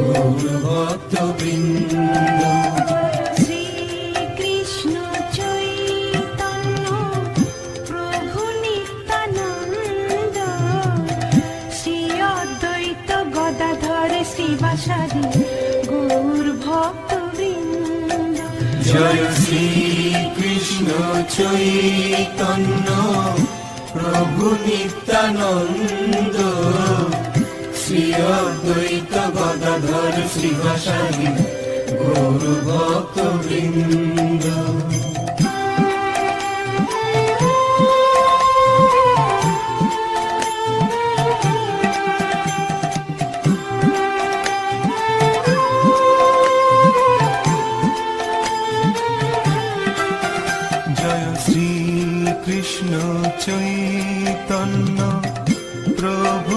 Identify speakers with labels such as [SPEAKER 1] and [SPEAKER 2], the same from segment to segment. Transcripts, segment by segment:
[SPEAKER 1] গৌর ভক্ত বৃন্দ
[SPEAKER 2] শ্রী কৃষ্ণ চৈতন্য প্রভু নিত্যানন্দ শ্রী অদ্বৈত গদাধর শ্রীবাসাদি গৌর ভক্ত বৃন্দ
[SPEAKER 1] জয় শ্রী কৃষ্ণ চৈতন্য প্রভু নিত্যানন্দ শ্রী অদ্বৈত গদাধর শ্রীবাসাদি গৌর ভক্ত বৃন্দ কৃষ্ণ চৈতন্য প্রভু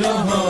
[SPEAKER 2] কৃষ্ণ